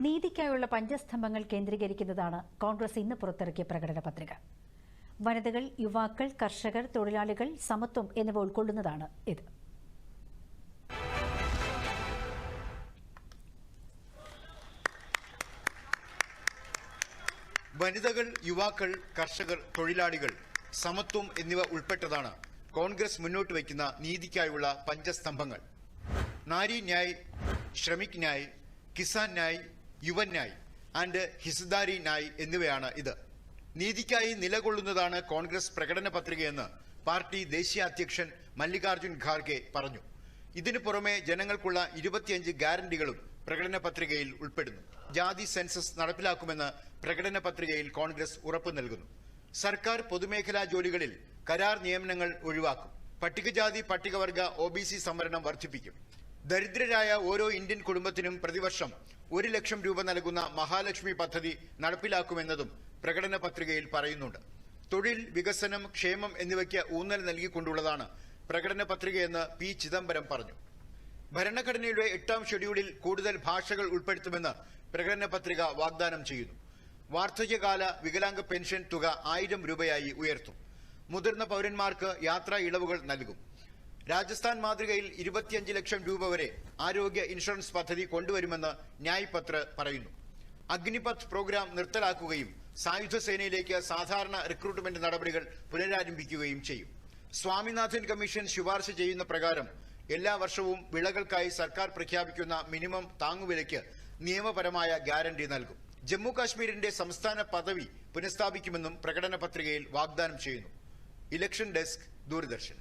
നീതിക്കായുള്ള പഞ്ചസ്തംഭങ്ങൾ കേന്ദ്രീകരിക്കുന്നതാണ് കോൺഗ്രസ് ഇന്ന് പുറത്തിറക്കിയ പ്രകടന പത്രിക. വനിതകൾ യുവാക്കൾ കർഷകർ തൊഴിലാളികൾ സമത്വം എന്നിവ ഉൾക്കൊള്ളുന്നതാണ് ഇത്. വനിതകൾ യുവാക്കൾ കർഷകർ തൊഴിലാളികൾ സമത്വം എന്നിവ ഉൾപ്പെട്ടതാണ് കോൺഗ്രസ് മുന്നോട്ട് വയ്ക്കുന്ന നീതിക്കായുള്ള പഞ്ചസ്തംഭങ്ങൾ. നാരി ന്യായ് ശ്രമിക് ന്യായ് കിസാൻ ന്യായ് യുവൻ ന്യായ് ആൻഡ് ഹിസ്ദാരി നായ് എന്നിവയാണ് ഇത്. നീതിക്കായി നിലകൊള്ളുന്നതാണ് കോൺഗ്രസ് പ്രകടന പത്രികയെന്ന് പാർട്ടി ദേശീയ അധ്യക്ഷൻ മല്ലികാർജുൻ ഖാർഗെ പറഞ്ഞു. ഇതിനു പുറമെ ജനങ്ങൾക്കുള്ള ഇരുപത്തിയഞ്ച് ഗ്യാരണ്ടികളും പ്രകടന പത്രികയിൽ ഉൾപ്പെടുന്നു. ജാതി സെൻസസ് നടപ്പിലാക്കുമെന്ന് പ്രകടന പത്രികയിൽ കോൺഗ്രസ് ഉറപ്പ് നൽകുന്നു. സർക്കാർ പൊതുമേഖലാ ജോലികളിൽ കരാർ നിയമനങ്ങൾ ഒഴിവാക്കും. പട്ടികജാതി പട്ടികവർഗ ഒ ബി സി സംവരണം വർദ്ധിപ്പിക്കും. ദരിദ്രരായ ഓരോ ഇന്ത്യൻ കുടുംബത്തിനും പ്രതിവർഷം ഒരു ലക്ഷം രൂപ നൽകുന്ന മഹാലക്ഷ്മി പദ്ധതി നടപ്പിലാക്കുമെന്നതും പ്രകടന പത്രികയിൽ പറയുന്നുണ്ട്. തൊഴിൽ വികസനം ക്ഷേമം എന്നിവയ്ക്ക് ഊന്നൽ നൽകിക്കൊണ്ടുള്ളതാണ് പ്രകടന പത്രികയെന്ന് പി. ചിദംബരം പറഞ്ഞു. ഭരണഘടനയുടെ എട്ടാം ഷെഡ്യൂളിൽ കൂടുതൽ ഭാഷകൾ ഉൾപ്പെടുത്തുമെന്ന് പ്രകടന പത്രിക വാഗ്ദാനം ചെയ്യുന്നു. വാർദ്ധക്യകാല വികലാംഗ പെൻഷൻ തുക ആയിരം രൂപയായി ഉയർത്തും. മുതിർന്ന പൗരന്മാർക്ക് യാത്രാ ഇളവുകൾ നൽകും. രാജസ്ഥാൻ മാതൃകയിൽ ഇരുപത്തിയഞ്ച് ലക്ഷം രൂപ വരെ ആരോഗ്യ ഇൻഷുറൻസ് പദ്ധതി കൊണ്ടുവരുമെന്ന് ന്യായ് പത്ര പറയുന്നു. അഗ്നിപഥ് പ്രോഗ്രാം നിർത്തലാക്കുകയും സായുധ സേനയിലേക്ക് സാധാരണ റിക്രൂട്ട്മെന്റ് നടപടികൾ പുനരാരംഭിക്കുകയും ചെയ്യും. സ്വാമിനാഥൻ കമ്മീഷൻ ശുപാർശ ചെയ്യുന്ന പ്രകാരം എല്ലാ വർഷവും വിളകൾക്കായി സർക്കാർ പ്രഖ്യാപിക്കുന്ന മിനിമം താങ്ങുവിലയ്ക്ക് നിയമപരമായ ഗ്യാരണ്ടി നൽകും. ജമ്മു കാശ്മീരിന്റെ സംസ്ഥാന പദവി പുനഃസ്ഥാപിക്കുമെന്നും പ്രകടന പത്രികയിൽ വാഗ്ദാനം ചെയ്യുന്നു. Election desk Doordarshan.